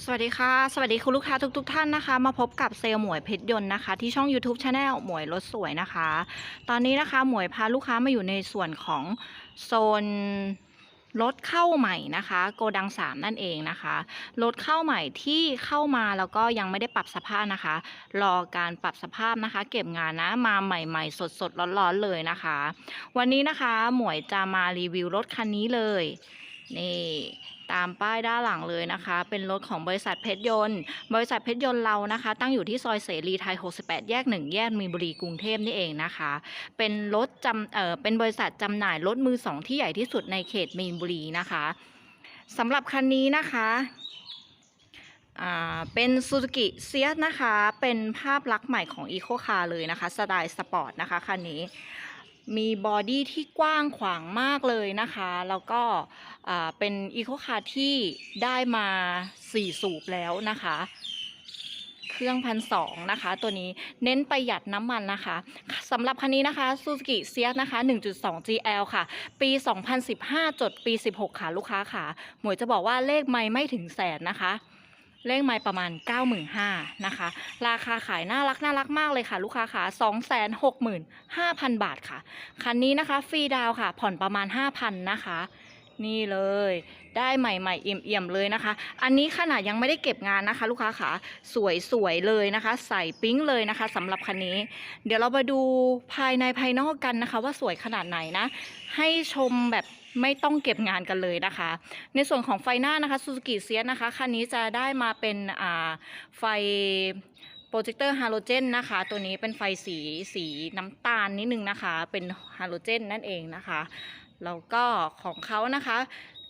สวัสดีค่ะ สวัสดีคุณลูกค้าทุกๆท่านนะคะ มาพบกับเซลล์หมวยเพชรยนต์นะคะ ที่ช่อง YouTube Channel หมวยรถสวยนะคะ ตอนนี้นะคะหมวยพาลูกค้ามาอยู่ในส่วนของโซนรถเข้าใหม่นะคะ โกดัง 3 นั่นเองนะคะรถเข้าใหม่ที่เข้ามาแล้วก็ยังไม่ได้ปรับสภาพนะคะ รอการปรับสภาพนะคะ เก็บงานนะมาใหม่ๆ สดๆร้อนๆเลยนะคะ วันนี้นะคะหมวยจะมารีวิวรถคันนี้เลย นี่ตามป้ายด้านหลังเลยนะคะ เป็นรถของบริษัทเพชรยนต์ บริษัทเพชรยนต์เรานะคะ ตั้งอยู่ที่ซอยเสรีไทย 68 แยก 1 แยกมีนบุรีกรุงเทพนี่เองนะคะ เป็นรถจำเอ่อเป็นบริษัทจำหน่ายรถมือสองที่ใหญ่ที่สุดในเขตมีนบุรีนะคะสำหรับคันนี้นะคะเป็น Suzuki s เซียสนะคะ เป็นภาพลักษณ์ใหม่ของ Eco Car เลยนะคะ สไตล์สปอร์ตนะคะคันนี้ มีบอดี้ที่กว้างขวางมากเลยนะคะ แล้วก็เป็นอีโคคาร์ที่ได้มา 4 สูบแล้วนะคะ เครื่องพันสองนะคะ ตัวนี้เน้นประหยัดน้ำมันนะคะสำหรับคันนี้นะคะ Suzuki s เซียนะคะ 1.2 GL ค่ะ ปี 2015 จดปี 16 ค่ะ ลูกค้าค่ะ หมวยจะบอกว่าเลขไม่ไม่ถึงแสนนะคะ เลขไม่ประมาณ 95,000นะคะ ราคาขายน่ารักน่ารักมากเลยค่ะ ลูกค้าค่ะ265,000 บาทค่ะ คันนี้นะคะฟรีดาวค่ะ ผ่อนประมาณ 5,000นะคะ นี่เลยได้ใหม่ๆเอี่ยมๆเลยนะคะ อันนี้ขนาดยังไม่ได้เก็บงานนะคะ ลูกค้าค่ะสวยๆเลยนะคะ ใส่ปิ๊งเลยนะคะสำหรับคันนี้ เดี๋ยวเรามาดูภายในภายนอกกันนะคะ ว่าสวยขนาดไหนนะ ให้ชมแบบ ไม่ต้องเก็บงานกันเลยนะคะ ในส่วนของไฟหน้านะคะ Suzuki s เซียนะคะคันนี้จะได้มาเป็นไฟโปรเจคเตอร์ฮาโลเจนนะคะ ตัวนี้เป็นไฟสีสีน้ำตาลนิดนึงนะคะ เป็นฮาโลเจนนั่นเองนะคะ แล้วก็ของเขานะคะ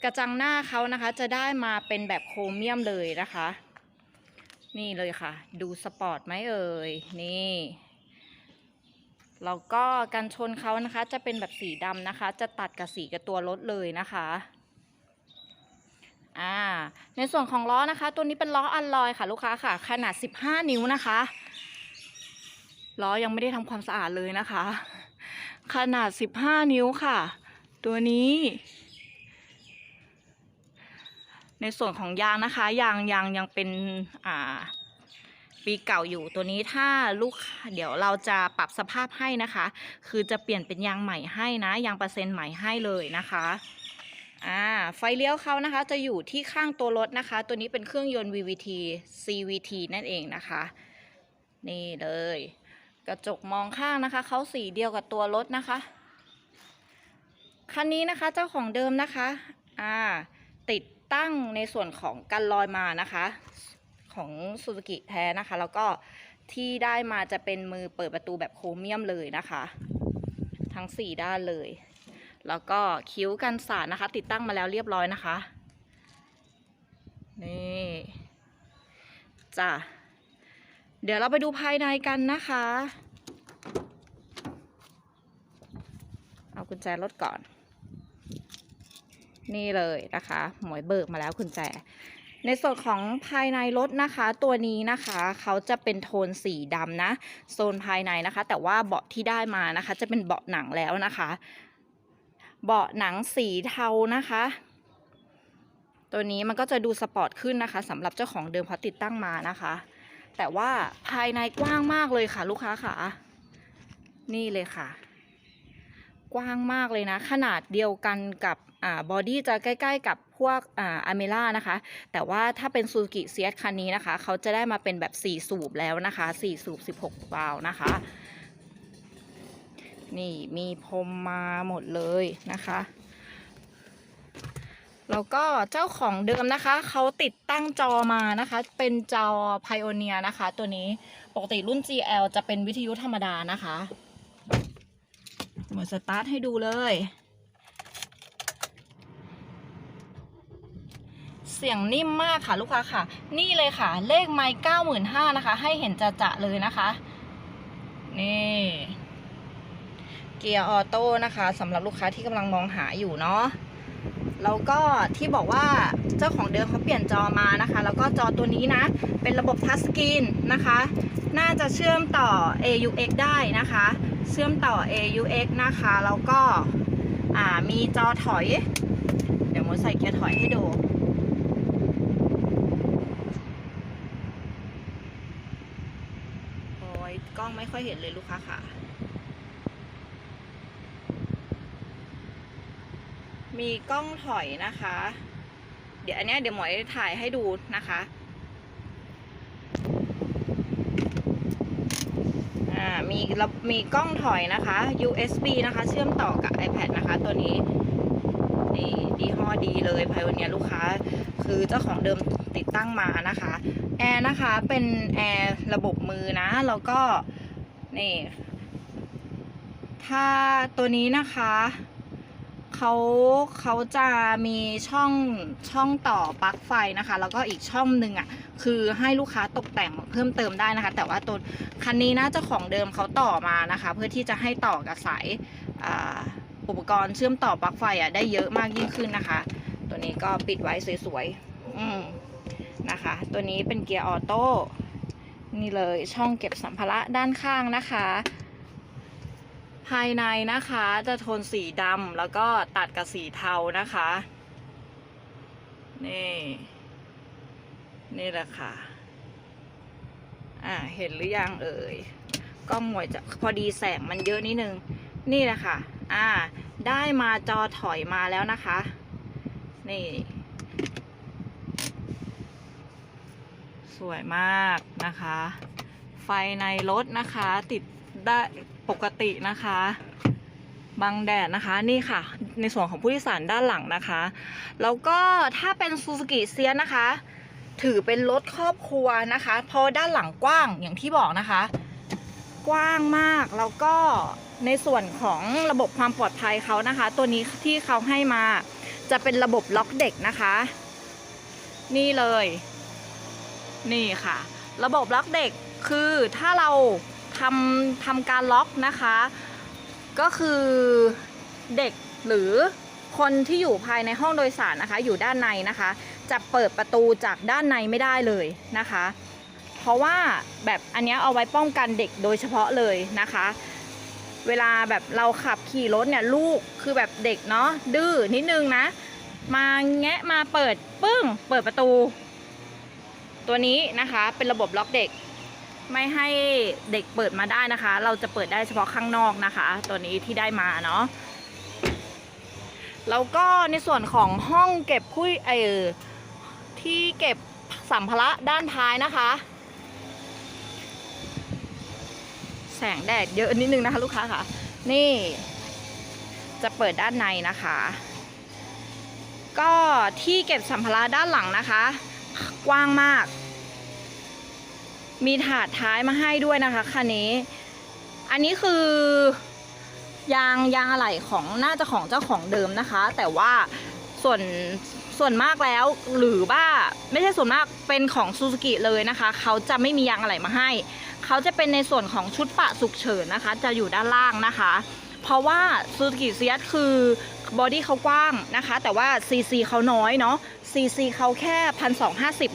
กระจังหน้าเขานะคะจะได้มาเป็นแบบโครเมียมเลยนะคะ นี่เลยค่ะ ดูสปอร์ตไหมเอ่ย นี่ แล้วก็กันชนเขานะคะจะเป็นแบบสีดำนะคะ จะตัดกับสีกับตัวรถเลยนะคะอ่าในส่วนของล้อนะคะ ตัวนี้เป็นล้ออัลลอยค่ะลูกค้าค่ะ ขนาด 15 นิ้วนะคะล้อยังไม่ได้ทำความสะอาดเลยนะคะ ขนาด 15 นิ้วค่ะ ตัวนี้ ในส่วนของยางนะคะ ยางยางยังเป็นอ่า ปีเก่าอยู่ตัวนี้ถ้าลูกเดี๋ยวเราจะปรับสภาพให้นะคะ คือจะเปลี่ยนเป็นยางใหม่ให้นะยางเปอร์เซ็นต์ใหม่ให้เลยนะคะอ่าไฟเลี้ยวเขานะคะจะอยู่ที่ข้างตัวรถนะคะ ตัวนี้เป็นเครื่องยนต์ VVT CVT นั่นเองนะคะ นี่เลย กระจกมองข้างนะคะเขาสีเดียวกับตัวรถนะคะคันนี้นะคะเจ้าของเดิมนะคะอ่าติดตั้งในส่วนของกันลอยมานะคะ ของซูซูกิแท้นะคะ แล้วก็ที่ได้มาจะเป็นมือเปิดประตูแบบโครเมียมเลยนะคะ ทั้ง 4 ด้านเลย แล้วก็คิ้วกันสาดนะคะ ติดตั้งมาแล้วเรียบร้อยนะคะ นี่จ้ะเดี๋ยวเราไปดูภายในกันนะคะ เอากุญแจรถก่อน นี่เลยนะคะ หมวยเบิกมาแล้วกุญแจ ในส่วนของภายในรถนะคะ ตัวนี้นะคะเขาจะเป็นโทนสีดำนะ โซนภายในนะคะ แต่ว่าเบาะที่ได้มานะคะ จะเป็นเบาะหนังแล้วนะคะ เบาะหนังสีเทานะคะ ตัวนี้มันก็จะดูสปอร์ตขึ้นนะคะสำหรับเจ้าของเดิมเขาติดตั้งมานะคะ แต่ว่าภายในกว้างมากเลยค่ะ ลูกค้าค่ะ นี่เลยค่ะกว้างมากเลยนะ ขนาดเดียวกันกับอ่าบอดี้จะใกล้ ๆ กับ วกอ่าอเมล่านะคะ แต่ว่าถ้าเป็นซูซูกิเซียคันนี้นะคะ เขาจะได้มาเป็นแบบ 4 สูบแล้วนะคะ 4 สูบ 16 วาล์วนะคะ นี่มีพรมมาหมดเลยนะคะแล้วก็เจ้าของเดิมนะคะ เขาติดตั้งจอมานะคะ เป็นจอ Pioneer นะคะ ตัวนี้ปกติรุ่น GL จะเป็นวิทยุธรรมดานะคะหมดสตาร์ทให้ดูเลย เสียงนิ่มมากค่ะลูกค้าค่ะ นี่เลยค่ะ เลขไมค์เก้าหมื่นห้านะคะ ให้เห็นจะจะเลยนะคะ นี่เกียร์ออโต้นะคะสำหรับลูกค้าที่กำลังมองหาอยู่เนาะแล้วก็ที่บอกว่าเจ้าของเดิมเขาเปลี่ยนจอมานะคะ แล้วก็จอตัวนี้นะ เป็นระบบทัชสกรีนนะคะ น่าจะเชื่อมต่อ AUX ได้นะคะ เชื่อมต่อ AUX นะคะ แล้วก็มีจอถอย เดี๋ยวโมใส่เกียร์ถอยให้ดู ล้องไม่ค่อยเห็นเลยลูกค้าค่ะ มีกล้องถอยนะคะ เดี๋ยวอันนี้เดี๋ยวหมวยถ่ายให้ดูนะคะอ่ามีระมีกล้องถอยนะคะ USB นะคะ เชื่อมต่อกับ iPad นะคะตัวนี้ ดีห้อดีเลยภายวันนี้ลูกค้า คือเจ้าของเดิมติดตั้งมานะคะแอร์นะคะเป็นแอร์ระบบมือนะ แล้วก็นี่ถ้าตัวนี้นะคะเขาเขาจะมีช่องช่องต่อปลั๊กไฟนะคะ แล้วก็อีกช่องหนึ่งอะคือให้ลูกค้าตกแต่งเพิ่มเติมได้นะคะ แต่ว่าตัวคันนี้นะเจ้าของเดิมเขาต่อมานะคะ เพื่อที่จะให้ต่อกับสายอ่า อุปกรณ์เชื่อมต่อปลั๊กไฟอะได้เยอะมากยิ่งขึ้นนะคะ ตัวนี้ก็ปิดไว้สวยๆอืมนะคะ ตัวนี้เป็นเกียร์ออโต้นี่เลยช่องเก็บสัมภาระด้านข้างนะคะ ภายในนะคะจะโทนสีดำแล้วก็ตัดกับสีเทานะคะนี่นี่แหละค่ะอ่าเห็นหรือยังเอ่ยกล้องหวยจะพอดีแสงมันเยอะนิดนึง นี่แหละค่ะ อ่า ได้มาจอถอยมาแล้วนะคะ นี่สวยมากนะคะ ไฟในรถนะคะติดได้ปกตินะคะบังแดดนะคะนี่ค่ะ ในส่วนของผู้โดยสารด้านหลังนะคะ แล้วก็ถ้าเป็นซูซูกิเซียนะคะ ถือเป็นรถครอบครัวนะคะ เพราะด้านหลังกว้างอย่างที่บอกนะคะ กว้างมากแล้วก็ ในส่วนของระบบความปลอดภัยเขานะคะ ตัวนี้ที่เขาให้มาจะเป็นระบบล็อกเด็กนะคะ นี่เลย นี่ค่ะ ระบบล็อกเด็กคือถ้าเราทำทำการล็อกนะคะ ก็คือเด็กหรือคนที่อยู่ภายในห้องโดยสารนะคะ อยู่ด้านในนะคะ จะเปิดประตูจากด้านในไม่ได้เลยนะคะ เพราะว่าแบบอันนี้เอาไว้ป้องกันเด็กโดยเฉพาะเลยนะคะ เวลาแบบเราขับขี่รถเนี่ยลูกคือแบบเด็กเนาะดื้อนิดนึงนะ มาแงะมาเปิดปึ้ง เปิดประตู ตัวนี้นะคะเป็นระบบล็อกเด็ก ไม่ให้เด็กเปิดมาได้นะคะ เราจะเปิดได้เฉพาะข้างนอกนะคะ ตัวนี้ที่ได้มาเนาะแล้วก็ในส่วนของห้องเก็บผู้เออที่เก็บสัมภาระด้านท้ายนะคะ แสงแดดเยอะนิดนึงนะคะ ลูกค้าค่ะ นี่ จะเปิดด้านในนะคะ ก็ที่เก็บสัมภาระด้านหลังนะคะ กว้างมาก มีถาดท้ายมาให้ด้วยนะคะคันนี้ อันนี้คือยางยางอะไหล่ของน่าจะของเจ้าของเดิมนะคะ แต่ว่าส่วนส่วนมากแล้วหรือว่าไม่ใช่ส่วนมากเป็นของซูซูกิเลยนะคะ เขาจะไม่มียางอะไหล่มาให้ เขาจะเป็นในส่วนของชุดปะสุกเฉินนะคะ จะอยู่ด้านล่างนะคะ เพราะว่าซูซูกิเซียสคือบอดี้เขากว้างนะคะ แต่ว่าซีซีเขาน้อยเนาะซีซีเขาแค่พันสอง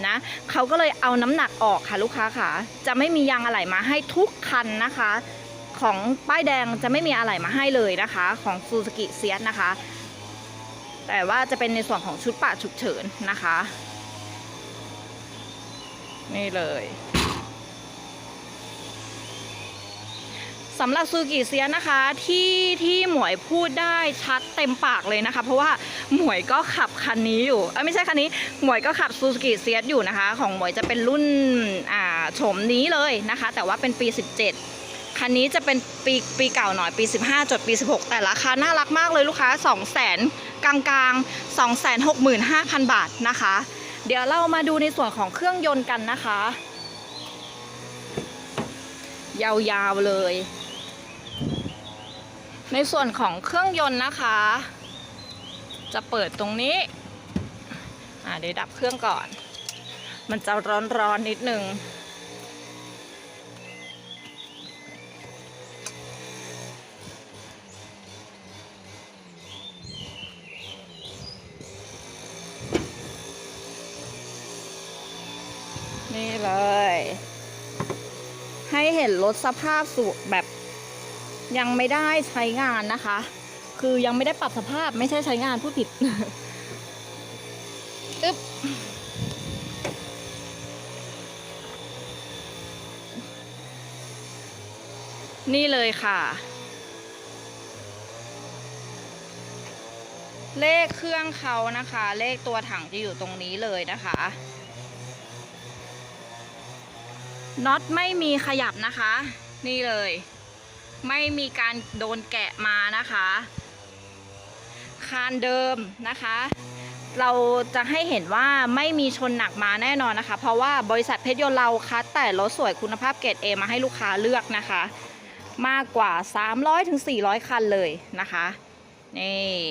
นะเขาก็เลยเอาน้ำหนักออกค่ะลูกค้าค่ะ จะไม่มียางอะไหล่มาให้ทุกคันนะคะ ของป้ายแดงจะไม่มีอะไหล่มาให้เลยนะคะ ของซูซูกิเซียสนะคะ แต่ว่าจะเป็นในส่วนของชุดปะฉุกเฉินนะคะ นี่เลย สำหรับซูกิเซียนะคะที่ที่หมวยพูดได้ชัดเต็มปากเลยนะคะ เพราะว่าหมวยก็ขับคันนี้อยู่เอ้ยไม่ใช่คันนี้หมวยก็ขับซูซูกิเซียอยู่นะคะ ของหมวยจะเป็นรุ่นอ่าโฉมนี้เลยนะคะ แต่ว่าเป็นปี 17 คันนี้จะเป็นปีปีเก่าหน่อยปี 15จดปี 16 แต่ราคาน่ารักมากเลยลูกค้า 2 0 0 0 0 0กลางกลาง2 6 5 0 0 0 บาทนะคะ เดี๋ยวเรามาดูในส่วนของเครื่องยนต์กันนะคะ ยาวๆเลย ในส่วนของเครื่องยนต์นะคะ จะเปิดตรงนี้อ่าเดี๋ยวดับเครื่องก่อน มันจะร้อนๆนิดนึงนี่เลย ให้เห็นรถสภาพสุแบบ ยังไม่ได้ใช้งานนะคะ คือยังไม่ได้ปรับสภาพไม่ใช่ใช้งานผู้ผิดอึ๊บนนี่เลยค่ะ เลขเครื่องเขานะคะ เลขตัวถังจะอยู่ตรงนี้เลยนะคะน็อตไม่มีขยับนะคะ นี่เลย ไม่มีการโดนแกะมานะคะ คานเดิมนะคะ เราจะให้เห็นว่าไม่มีชนหนักมาแน่นอนนะคะ เพราะว่าบริษัทเพชรยนต์เราคัดแต่รถสวยคุณภาพเกรด A มาให้ลูกค้าเลือกนะคะ มากกว่า 300ถึงคันเลยนะคะนี่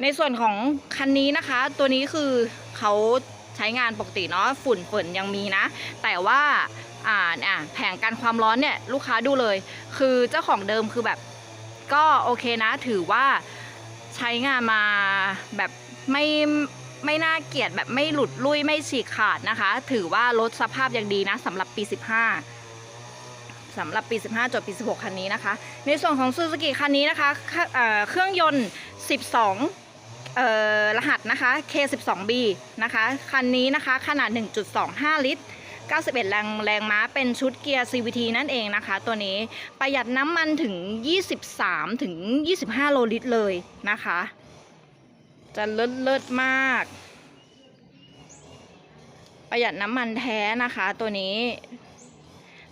ในส่วนของคันนี้นะคะ ตัวนี้คือเขาใช้งานปกติเนาะฝุ่นฝนยังมีนะ แต่ว่า อ่าอะแผงกันความร้อนเนี่ยลูกค้าดูเลย คือเจ้าของเดิมคือแบบก็โอเคนะถือว่าใช้งานมาแบบไม่ไม่น่าเกลียดแบบไม่หลุดลุยไม่ฉีกขาดนะคะ ถือว่ารถสภาพยังดีนะสำหรับปี 15สำหรับปี 15จดปี 16 คันนี้นะคะ ในส่วนของซูซูกิคันนี้นะคะเคเครื่องยนต์ 12เอ่อรหัสนะคะ K12B นะคะ คันนี้นะคะขนาด 1.25 ลิตร 91 แรงแรงม้าเป็นชุดเกียร์ CVT นั่นเองนะคะ ตัวนี้ประหยัดน้ำมันถึง 23 ถึง 25 โลลิตรเลยนะคะ จะเลิศเลิศมาก ประหยัดน้ำมันแท้นะคะตัวนี้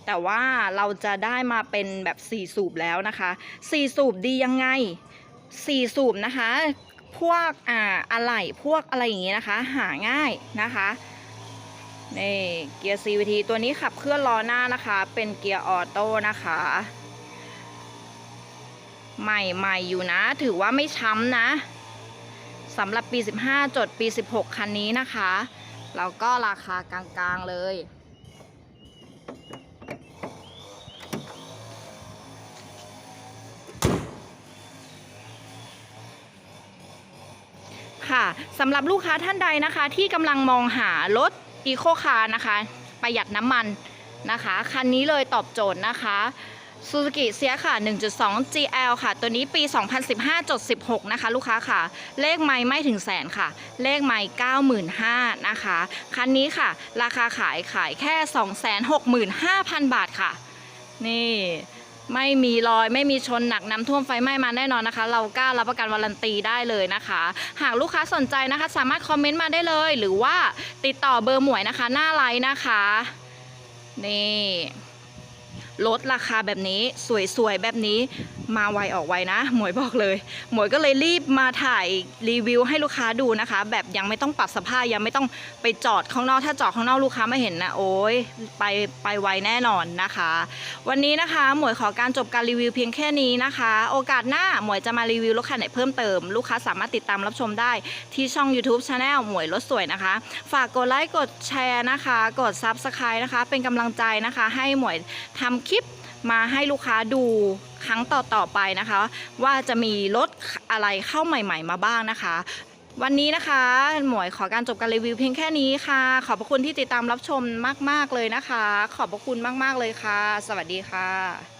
แต่ว่าเราจะได้มาเป็นแบบ 4 สูบแล้วนะคะ 4 สูบดียังไง 4 สูบนะคะ พวกอ่าอะไหล่พวกอะไรอย่างงี้นะคะ หาง่ายนะคะ นี่เกียร์ CVT ตัวนี้ขับเคลื่อนล้อหน้านะคะ เป็นเกียร์ออโต้นะคะ ใหม่ๆอยู่นะ ถือว่าไม่ช้ำนะสำหรับปี 15 จดปี 16 คันนี้นะคะ แล้วก็ราคากลางๆเลย ค่ะสำหรับลูกค้าท่านใดนะคะ ที่กำลังมองหารถ อีโคคาร์นะคะ ประหยัดน้ำมันนะคะ คันนี้เลยตอบโจทย์นะคะ Suzuki เสียค่ะ 1.2 GL ค่ะ ตัวนี้ปี 2015จด16 นะคะ ลูกค้าค่ะ เลขไม่ไม่ถึงแสนค่ะ เลขไม่95,000นะคะ คันนี้ค่ะ ราคาขายขายแค่ 265,000 บาทค่ะ นี่ ไม่มีรอย ไม่มีชนหนักน้ำท่วมไฟไหม้มาแน่นอนนะคะ เรากล้ารับประกันวารันตีได้เลยนะคะ หากลูกค้าสนใจนะคะ สามารถคอมเมนต์มาได้เลย หรือว่าติดต่อเบอร์หมวยนะคะ หน้าไลน์นะคะนี่ลดราคาแบบนี้สวยๆแบบนี้ มาไวออกไวนะ หมวยบอกเลย หมวยก็เลยรีบมาถ่ายรีวิวให้ลูกค้าดูนะคะ แบบยังไม่ต้องปรับสภาพยังไม่ต้องไปจอดข้างนอก ถ้าจอดข้างนอกลูกค้าไม่เห็นนะโอ้ยไปไปไวแน่นอนนะคะ วันนี้นะคะ หมวยขอการจบการรีวิวเพียงแค่นี้นะคะ โอกาสหน้าหมวยจะมารีวิวรถคันไหนเพิ่มเติมลูกค้าสามารถติดตามรับชมได้ที่ช่อง YouTube Channel หมวยรถสวยนะคะ ฝากกดไลค์กดแชร์นะคะ กด Subscribe นะคะ เป็นกำลังใจนะคะ ให้หมวยทำคลิป มาให้ลูกค้าดูครั้งต่อๆไปนะคะ ว่าจะมีรถอะไรเข้าใหม่ ๆ มาบ้างนะคะ วันนี้นะคะ หมวยขอการจบการรีวิวเพียงแค่นี้ค่ะ ขอบพระคุณที่ติดตามรับชมมาก ๆเลยนะคะ ขอบพระคุณมาก ๆเลยค่ะ สวัสดีค่ะ